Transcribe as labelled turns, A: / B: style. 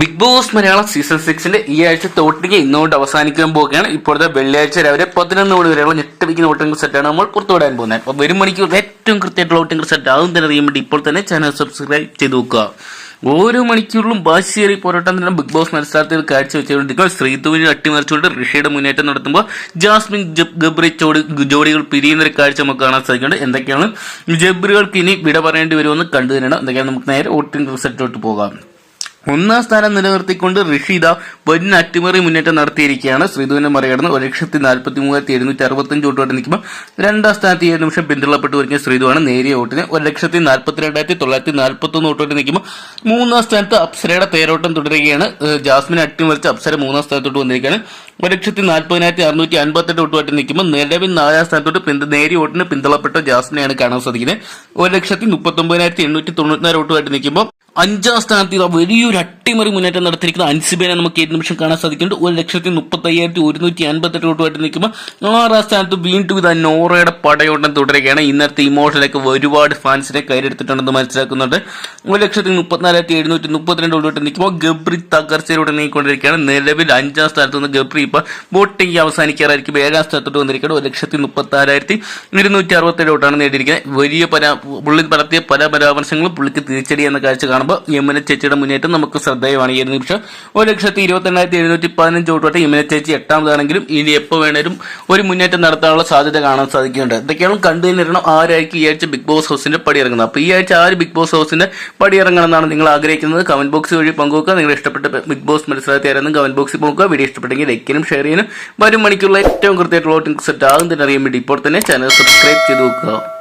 A: Big boss Malayalam season സിക്സിന്റെ ഈ ആഴ്ച തോട്ടിക്ക് ഇന്നോട്ട് അവസാനിക്കാൻ പോവുകയാണ്. ഇപ്പോഴത്തെ വെള്ളിയാഴ്ച രാവിലെ പതിനൊന്ന് മണി വരെയുള്ള ഞെട്ടടിക്കുന്ന വോട്ടിംഗ് സെറ്റാണ് നമ്മൾ പുറത്തുവിടാൻ പോകുന്നത്. അപ്പോൾ വരും മണിക്കൂർ ഏറ്റവും കൃത്യമായിട്ടുള്ള വോട്ടിംഗ് സെറ്റ് ആകും തന്നെ അറിയാൻ വേണ്ടി ഇപ്പോൾ തന്നെ ചാനൽ സബ്സ്ക്രൈബ് ചെയ്ത് നോക്കുക. ഓരോ മണിക്കൂറിലും ബാശിയേറി പോരാട്ടം തന്നെ ബിഗ് ബോസ് മത്സരത്തിൽ കാഴ്ചവെച്ചുകൊണ്ടിരിക്കുക ശ്രീതുവിനെ അട്ടിമറിച്ചുകൊണ്ട് ഋഷിയുടെ മുന്നേറ്റം നടത്തുമ്പോൾ ജാസ്മിൻ ഗബ്രി ചോടി ജോഡികൾ പിരിയുന്ന ഒരു കാഴ്ച നമുക്ക് കാണാൻ സാധിക്കുന്നുണ്ട്. എന്തൊക്കെയാണ്? ജബ്രികൾക്ക് ഇനി വിട പറയേണ്ടി വരുമെന്ന് കണ്ടു എന്തൊക്കെയാണ്? നമുക്ക് നേരെ വോട്ടിംഗ് റിസൾട്ടിലോട്ട് പോകാം. ഒന്നാം സ്ഥാനം നിലനിർത്തിക്കൊണ്ട് ഋഷിത വൻ അട്ടിമറി മുന്നേറ്റം നടത്തിയിരിക്കുകയാണ്. ശ്രീധുവിനെ മറികടന്ന് ഒരു ലക്ഷത്തി നാൽപ്പത്തി മൂവായിരത്തി എഴുന്നൂറ്റി അറുപത്തഞ്ച് വോട്ടോടെ നിൽക്കുമ്പോൾ രണ്ടാം സ്ഥാനത്ത് ഏഴ് നിമിഷം പിന്തള്ളപ്പെട്ട് വരുന്ന ശ്രീധുവാണ് നേരിയ വോട്ടിന് ഒരു ലക്ഷത്തി നാൽപ്പത്തി രണ്ടായിരത്തി തൊള്ളായിരത്തി നാൽപ്പത്തി ഒന്ന് വോട്ടോടെ നിൽക്കുമ്പോൾ മൂന്നാം സ്ഥാനത്ത് അപ്സരയുടെ തേരോട്ടം തുടരുകയാണ്. ജാസ്മിൻ അട്ടിമറിച്ച് അപ്സര മൂന്നാം സ്ഥാനത്തോട്ട് വന്നിരിക്കുകയാണ്. ഒരു ലക്ഷത്തി നാൽപ്പതിനായിരത്തി അറുന്നൂറ്റി അൻപത്തെട്ട് വോട്ടുമായിട്ട് നിൽക്കുമ്പോൾ നിലവിൽ നാലാം സ്ഥാനത്തോട്ട് പിന്ത നേരിയ വോട്ടിന് പിന്തള്ളപ്പെട്ട ജാസ്മിനെയാണ് കാണാൻ സാധിക്കുന്നത്. ഒരു ലക്ഷത്തി മുപ്പത്തി ഒമ്പതിനായിരത്തി എണ്ണൂറ്റി തൊണ്ണൂറ്റിനാല് വോട്ടുമായിട്ട് നിൽക്കുമ്പോൾ അഞ്ചാം സ്ഥാനത്ത് ഇതാ വലിയൊരു അട്ടിമറി മുന്നേറ്റം നടത്തിയിരിക്കുന്ന അൻസിബേനെ നമുക്ക് ഏത് നിമിഷം കാണാൻ സാധിക്കുന്നുണ്ട്? ഒരു ലക്ഷത്തി മുപ്പത്തി അയ്യായിരത്തി ഒരുന്നൂറ്റി അൻപത്തെട്ട് വോട്ടുമായിട്ട് നിൽക്കുമ്പോൾ ആറാം സ്ഥാനത്ത് വീണ്ടും ഇതാ നോറയുടെ പടയോട്ടം തുടരുകയാണ്. ഇന്നത്തെ ഇമോഷനിലേക്ക് ഒരുപാട് ഫാൻസിനെ കയ്യിലെടുത്തിട്ടുണ്ടെന്ന് മനസ്സിലാക്കുന്നുണ്ട്. ഒരു ലക്ഷത്തി മുപ്പത്തിനാലായിരത്തി എഴുന്നൂറ്റി മുപ്പത്തിരണ്ട് വോട്ടുമായിട്ട് നിൽക്കുമ്പോൾ ഗബ്രി തകർച്ചയിലൂടെ നീങ്ങിക്കൊണ്ടിരിക്കുകയാണ്. നിലവിൽ അഞ്ചാം സ്ഥാനത്ത് നിന്ന് ഗബ്രി ഇപ്പോൾ വോട്ടിംഗ് അവസാനിക്കാറായിരിക്കും. ഏഴാം സ്ഥാനത്തോട്ട് വന്നിരിക്കുന്നത് ഒരു ലക്ഷത്തി മുപ്പത്തിനാലായിരത്തി ഇരുന്നൂറ്റി അറുപത്തേഴ് വോട്ടാണ് നേടിയിരിക്കുന്നത്. വലിയ പല പുള്ളി നടത്തിയ പല പരാമർശങ്ങളും പുള്ളിക്ക് തിരിച്ചടി എന്ന കാഴ്ച കാണുമ്പോൾ യമുന ചേച്ചിയുടെ മുന്നേറ്റം നമുക്ക് ശ്രദ്ധേയമാണ് ഈ ഒരു നിമിഷം. ഒരു ലക്ഷത്തി ഇരുപത്തി എണ്ണായിരത്തി എഴുന്നൂറ്റി പതിനഞ്ച് വോട്ടോട്ട് യമുന ചേച്ചി എട്ടാമതാണെങ്കിലും ഇനി എപ്പോൾ വേണേലും ഒരു മുന്നേറ്റം നടത്താനുള്ള സാധ്യത കാണാൻ സാധിക്കുന്നുണ്ട്. ഇതൊക്കെയാണ് കണ്ടു തന്നിരണം ആരായിരിക്കും ഈ ആഴ്ച ബിഗ് ബോസ് ഹൗസിന്റെ പടിയിറങ്ങുന്നത്? അപ്പോൾ ഈ ആഴ്ച ആര് ബിഗ് ബോസ് ഹൗസിന്റെ പടിയിറങ്ങണം എന്നാണ് നിങ്ങൾ ആഗ്രഹിക്കുന്നത്? കമന്റ് ബോക്സ് വഴി പങ്കുവെക്കുക. നിങ്ങൾ ഇഷ്ടപ്പെട്ട ബിഗ് ബോസ് മത്സരത്തെ ആരെന്നും കമന്റ് ബോക്സിൽ പോകുക വീഡിയോ ഇഷ്ടപ്പെട്ടെങ്കിൽ ലൈക്കിനും ഷെയർ ചെയ്യാനും. വരും മണിക്കുള്ള ഏറ്റവും കൃത്യമായിട്ടുള്ള വോട്ടിംഗ് സെറ്റ് ആകും തന്നെ അറിയാൻ വേണ്ടി ഇപ്പോൾ തന്നെ ചാനൽ സബ്സ്ക്രൈബ് ചെയ്ത് നോക്കുക.